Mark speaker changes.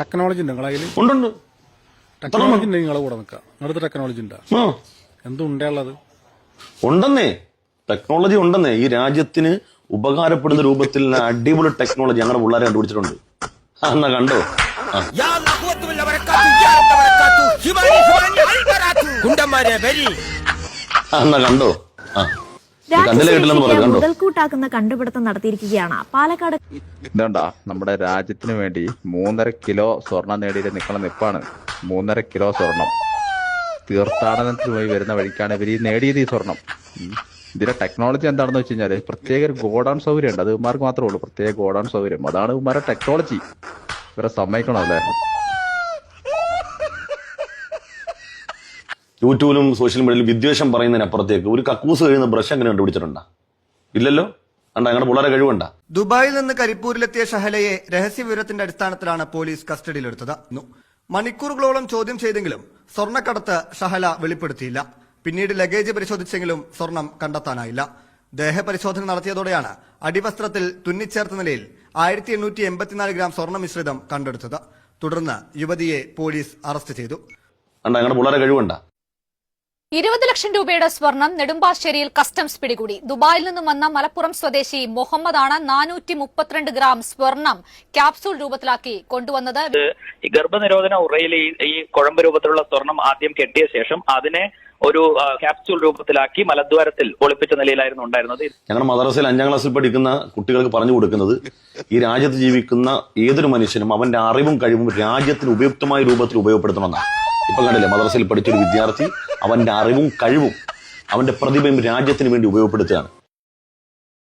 Speaker 1: Technology ഉണ്ട് നിങ്ങളെ കയ്യിൽ
Speaker 2: ഉണ്ടുണ്ട്.
Speaker 1: ടെക്നോളജി ഉണ്ട് നിങ്ങളെ കൂടെ നിൽക്കാം. നിങ്ങളുടെ ടെക്നോളജി ഉണ്ടാ?
Speaker 2: ആ.
Speaker 1: എന്തുണ്ടേയുള്ളത്
Speaker 2: ഉണ്ടെന്നേ. ടെക്നോളജി ഉണ്ടെന്നേ. ഈ രാജ്യത്തിന് ഉപകാരപ്പെടുന്ന രൂപത്തിൽ അടിപൊളി ടെക്നോളജി ഞങ്ങളുടെ പിള്ളേരെ കണ്ടുപിടിച്ചിട്ടുണ്ട്. ആ, എന്നാ കണ്ടോ? ആ.
Speaker 3: യാ അല്ലാഹു വത്തുല്ല വരക്കാത്തു. യാ റബ്ബ വരക്കാത്തു ഹിമാനി ഹിമാനി അൽബറാത്തു. കുണ്ടന്മാരെ വരി.
Speaker 2: ആ, എന്നാ കണ്ടോ? ആ.
Speaker 4: മുതൽക്കൂട്ടാക്കുന്ന കണ്ടുപിടുത്തം നടത്തിയിരിക്കുകയാണ്. പാലക്കാട്
Speaker 5: ഇതുണ്ടാ നമ്മുടെ രാജ്യത്തിന് വേണ്ടി മൂന്നര കിലോ സ്വർണം നേടിയിട്ട് നിൽക്കുന്ന നിപ്പാണ്. മൂന്നര കിലോ സ്വർണം തീർത്ഥാടനത്തിന് പോയി വരുന്ന വഴിക്കാണ് ഇവർ ഈ നേടിയത് ഈ സ്വർണം ഇതിന്റെ ടെക്നോളജി എന്താണെന്ന് വെച്ച് കഴിഞ്ഞാൽ പ്രത്യേക ഒരു ഗോഡൌൺ സൗകര്യം ഉണ്ട് അത് ഇവന്മാർക്ക് മാത്രമേ ഉള്ളൂ. പ്രത്യേക ഗോഡൌൺ സൗകര്യം. അതാണ് ഇവന്മാരുടെ ടെക്നോളജി ഇവരെ സമ്മതിക്കണം അല്ലേ
Speaker 2: യൂട്യൂബിലും സോഷ്യൽ മീഡിയയിലും വിദ്വേഷം പറയുന്നതിനപ്പുറത്തേക്ക് ഒരു കക്കൂസ് കഴിയുന്ന ബ്രഷ് അങ്ങനെ കണ്ടുപിടിച്ചിട്ടുണ്ടോ? ഇല്ലല്ലോ? കണ്ട അങ്ങനെ വളരെ കഴിവുണ്ട?
Speaker 6: ദുബായിൽ നിന്ന് കരിപ്പൂരിലെത്തിയ ഷഹലയെ രഹസ്യ വിവരത്തിന്റെ അടിസ്ഥാനത്തിലാണ് പോലീസ് കസ്റ്റഡിയിലെടുത്തത്. മണിക്കൂറുകളോളം ചോദ്യം ചെയ്തെങ്കിലും സ്വർണക്കടത്ത് ഷഹല വെളിപ്പെടുത്തിയില്ല. പിന്നീട് ലഗേജ് പരിശോധിച്ചെങ്കിലും സ്വർണം കണ്ടെത്താനായില്ല. ദേഹപരിശോധന നടത്തിയതോടെയാണ് അടിവസ്ത്രത്തിൽ തുന്നിച്ചേർത്ത നിലയിൽ ആയിരത്തി എണ്ണൂറ്റി എൺപത്തിനാല് ഗ്രാം സ്വർണ മിശ്രിതം കണ്ടെടുത്തത്. തുടർന്ന് യുവതിയെ പോലീസ് അറസ്റ്റ് ചെയ്തു.
Speaker 2: കഴിവുണ്ട?
Speaker 7: ഇരുപത് ലക്ഷം രൂപയുടെ സ്വർണം നെടുമ്പാശ്ശേരിയിൽ കസ്റ്റംസ് പിടികൂടി. ദുബായിൽ നിന്നും വന്ന മലപ്പുറം സ്വദേശി മുഹമ്മദാണ് നാനൂറ്റി മുപ്പത്തിരണ്ട് ഗ്രാം സ്വർണം ക്യാപ്സൂൾ രൂപത്തിലാക്കി കൊണ്ടുവന്നത്.
Speaker 8: ഈ ഗർഭനിരോധന ഉറയിൽ ഈ ഈ കുഴമ്പ് രൂപത്തിലുള്ള സ്വർണം ആദ്യം കെട്ടിയ ശേഷം അതിനെ ഒരു ക്യാപ്സൂൾ രൂപത്തിലാക്കി മലദ്വാരത്തിൽ ഒളിപ്പിച്ച നിലയിലായിരുന്നു ഉണ്ടായിരുന്നത്.
Speaker 2: ഞങ്ങൾ മദ്രസയിൽ അഞ്ചാം ക്ലാസ്സിൽ പഠിക്കുന്ന കുട്ടികൾക്ക് പറഞ്ഞു കൊടുക്കുന്നത് ഈ രാജ്യത്ത് ജീവിക്കുന്ന ഏതൊരു മനുഷ്യനും അവന്റെ അറിവും കഴിവും രാജ്യത്തിന് ഉപയുക്തമായ രൂപത്തിൽ ഉപയോഗപ്പെടുത്തണമെന്നാണ്. ഇപ്പൊ കണ്ടില്ലേ മദ്രസയിൽ പഠിച്ചൊരു വിദ്യാർത്ഥി അവന്റെ അറിവും കഴിവും അവന്റെ പ്രതിഭയും രാജ്യത്തിന് വേണ്ടി ഉപയോഗപ്പെടുത്തുകയാണ്.